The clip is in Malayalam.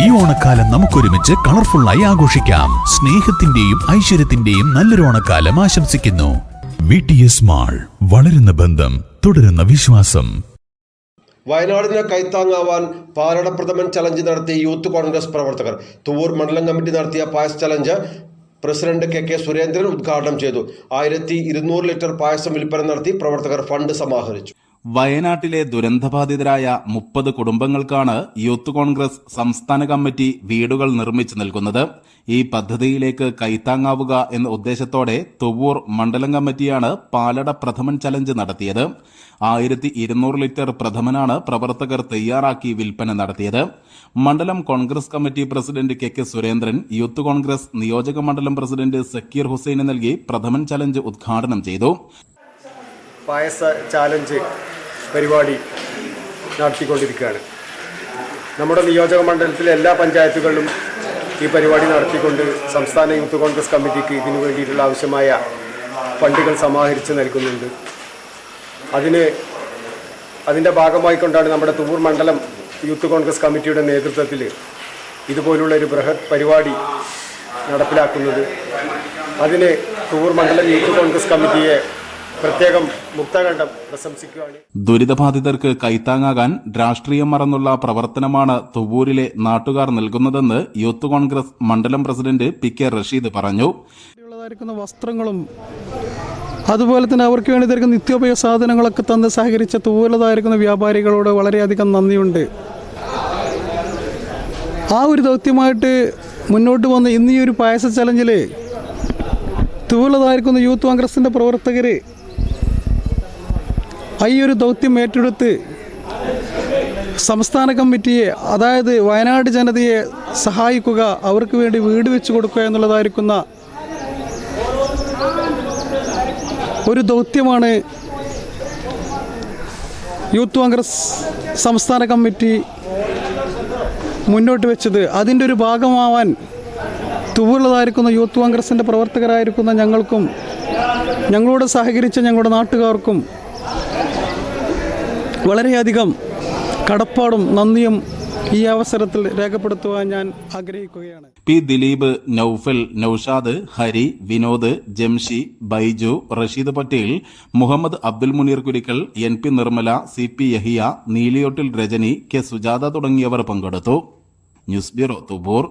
ഈ ഓണക്കാലം നമുക്കൊരുമിച്ച് കളർഫുള്ളായി ആഘോഷിക്കാം. സ്നേഹത്തിന്റെയും ഐശ്വര്യത്തിന്റെയും നല്ലൊരു ഓണക്കാലം ആശംസിക്കുന്നു. വി ടി എസ് മാൾ വളരുന്ന ബന്ധം തുടരുന്ന വിശ്വാസം. വയനാടിന് കൈത്താങ്ങാവാൻ പാലടപ്രഥമൻ ചലഞ്ച് നടത്തിയ യൂത്ത് കോൺഗ്രസ് പ്രവർത്തകർ. തുവൂർ മണ്ഡലം കമ്മിറ്റി നടത്തിയ പായസ് challenge president K K Surendran ഉദ്ഘാടനം ചെയ്തു. ആയിരത്തി ഇരുന്നൂറ് ലിറ്റർ പായസം വിൽപ്പന നടത്തി പ്രവർത്തകർ ഫണ്ട് സമാഹരിച്ചു. വയനാട്ടിലെ ദുരന്തബാധിതരായ മുപ്പത് കുടുംബങ്ങൾക്കാണ് യൂത്ത് കോൺഗ്രസ് സംസ്ഥാന കമ്മിറ്റി വീടുകൾ നിർമ്മിച്ചു നൽകുന്നത്. ഈ പദ്ധതിയിലേക്ക് കൈത്താങ്ങാവുക എന്ന ഉദ്ദേശത്തോടെ തുവൂർ മണ്ഡലം കമ്മിറ്റിയാണ് പാലട പ്രഥമൻ ചലഞ്ച് നടത്തിയത്. ആയിരത്തി ഇരുന്നൂറ് ലിറ്റർ പ്രഥമനാണ് പ്രവർത്തകർ തയ്യാറാക്കി വിൽപ്പന നടത്തിയത്. മണ്ഡലം Congress committee president K K Surendran youth Congress നിയോജക മണ്ഡലം പ്രസിഡന്റ് സക്കീർ ഹുസൈന് നൽകി പ്രഥമൻ ചലഞ്ച് ഉദ്ഘാടനം ചെയ്തു. പായസ ചാലഞ്ച് പരിപാടി നടത്തിക്കൊണ്ടിരിക്കുകയാണ്. നമ്മുടെ നിയോജക മണ്ഡലത്തിലെ എല്ലാ പഞ്ചായത്തുകളിലും ഈ പരിപാടി നടത്തിക്കൊണ്ട് സംസ്ഥാന യൂത്ത് കോൺഗ്രസ് കമ്മിറ്റിക്ക് ഇതിനു വേണ്ടിയിട്ടുള്ള ആവശ്യമായ ഫണ്ടുകൾ സമാഹരിച്ച് നൽകുന്നുണ്ട്. അതിന് അതിന്റെ ഭാഗമായിക്കൊണ്ടാണ് നമ്മുടെ തുവൂർ മണ്ഡലം യൂത്ത് കോൺഗ്രസ് കമ്മിറ്റിയുടെ നേതൃത്വത്തിൽ ഇതുപോലുള്ള ഒരു ബൃഹത് പരിപാടി നടപ്പിലാക്കുന്നത്. അതിന് തുവൂർ മണ്ഡലം യൂത്ത് കോൺഗ്രസ് കമ്മിറ്റിയെ പ്രത്യേകം മുക്തകണ്ഠം പ്രശംസിക്കുകയാണ് ദുരിതബാധിതർക്ക് കൈത്താങ്ങാകാൻ രാഷ്ട്രീയം മറന്നുള്ള പ്രവർത്തനമാണ് തുവൂരിലെ നാട്ടുകാർ നൽകുന്നതെന്ന് യൂത്ത് കോൺഗ്രസ് മണ്ഡലം പ്രസിഡന്റ് പി കെ റഷീദ് പറഞ്ഞു. വസ്ത്രങ്ങളും അതുപോലെ തന്നെ അവർക്ക് വേണ്ടി തരുന്ന നിത്യോപയോഗ സാധനങ്ങളൊക്കെ തന്ന് സഹകരിച്ച തൂവലതായിരിക്കുന്ന വ്യാപാരികളോട് വളരെയധികം നന്ദിയുണ്ട്. ആ ഒരു ദൗത്യമായിട്ട് മുന്നോട്ട് വന്ന ഇന്ന് ഈ ഒരു പായസ ചലഞ്ചിൽ തൂവലതായിരിക്കുന്ന യൂത്ത് കോൺഗ്രസിന്റെ പ്രവർത്തകർ ഈ ഒരു ദൗത്യം ഏറ്റെടുത്ത് സംസ്ഥാന കമ്മിറ്റിയെ അതായത് വയനാട് ജനതയെ സഹായിക്കുക അവർക്ക് വേണ്ടി വീട് വെച്ച് കൊടുക്കുക എന്നുള്ളതായിരിക്കുന്ന ഒരു ദൗത്യമാണ് യൂത്ത് കോൺഗ്രസ് സംസ്ഥാന കമ്മിറ്റി മുന്നോട്ട് വെച്ചത്. അതിന്റെ ഒരു ഭാഗമാവാൻ തുവുള്ളതായിരിക്കുന്ന യൂത്ത് കോൺഗ്രസിന്റെ പ്രവർത്തകരായിരിക്കുന്ന ഞങ്ങൾക്കും ഞങ്ങളോട് സഹകരിച്ച ഞങ്ങളുടെ നാട്ടുകാർക്കും വളരെയധികം കടപ്പാടും നന്ദിയും ഈ അവസരത്തിൽ രേഖപ്പെടുത്തുവാൻ ഞാൻ ആഗ്രഹിക്കുകയാണ്. P Dileep Noufal Noushad Hari Vinod Jamshi Baiju Rasheed Patel Muhammad Abdul Muneer Kurikkal N P Nirmala C P Yahiya Neeliyottil Rajani K Sujatha തുടങ്ങിയവർ പങ്കെടുത്തു. News bureau തുബൂർ